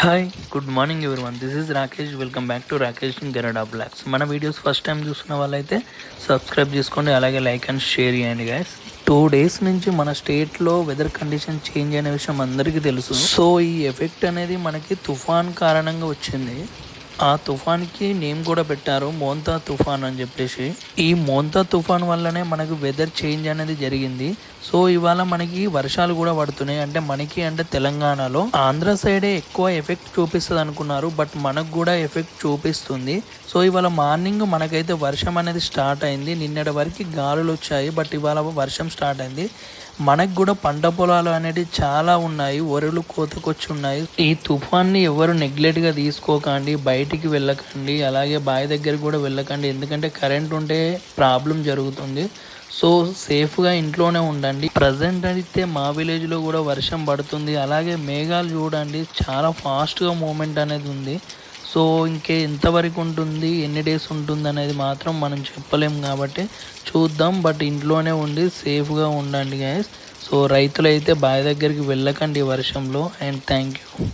Hi good morning everyone this is Rakesh welcome back to Rakesh Garada blogs మన videos first time చూస్తున్న వాళ్ళైతే subscribe చేసుకోండి అలాగే like and share చేయండి guys two days నుంచి మన స్టేట్లో వెదర్ కండిషన్ చేంజ్ అనే విషయం అందరికీ తెలుసు. సో ఈ ఎఫెక్ట్ అనేది మనకి తుఫాన్ కారణంగా వచ్చింది. ఆ తుఫాన్కి నేమ్ కూడా పెట్టారు మోంతా తుఫాన్ అని చెప్పేసి. ఈ మోంతా తుఫాన్ వల్లనే మనకు వెదర్ చేంజ్ అనేది జరిగింది. సో ఇవాళ మనకి వర్షాలు కూడా పడుతున్నాయి. అంటే మనకి అంటే తెలంగాణలో ఆంధ్ర సైడే ఎక్కువ ఎఫెక్ట్ చూపిస్తుంది అనుకున్నారు. బట్ మనకు కూడా ఎఫెక్ట్ చూపిస్తుంది. సో ఇవాళ మార్నింగ్ మనకైతే వర్షం అనేది స్టార్ట్ అయింది. నిన్నటి వరకు గాలులు వచ్చాయి. బట్ ఇవాళ వర్షం స్టార్ట్ అయింది. మనకు కూడా పంట పొలాలు అనేవి చాలా ఉన్నాయి. వరులు కోతకొచ్చి ఉన్నాయి. ఈ తుఫాన్ని ఎవరు నెగ్లెక్ట్గా తీసుకోకండి. బయటికి వెళ్ళకండి అలాగే బావి దగ్గర కూడా వెళ్ళకండి. ఎందుకంటే కరెంట్ ఉంటే ప్రాబ్లం జరుగుతుంది. సో సేఫ్గా ఇంట్లోనే ఉండండి. ప్రజెంట్ అయితే మా విలేజ్లో కూడా వర్షం పడుతుంది. అలాగే మేఘాలు చూడండి చాలా ఫాస్ట్గా మూమెంట్ అనేది ఉంది. సో ఇంకే ఎంతవరకు ఉంటుంది ఎన్ని డేస్ ఉంటుంది అనేది మాత్రం మనం చెప్పలేం కాబట్టి చూద్దాం. బట్ ఇంట్లోనే ఉండి సేఫ్గా ఉండండి గైస్ సో రైతులైతే బావి దగ్గరికి వెళ్ళకండి వర్షంలో. And thank you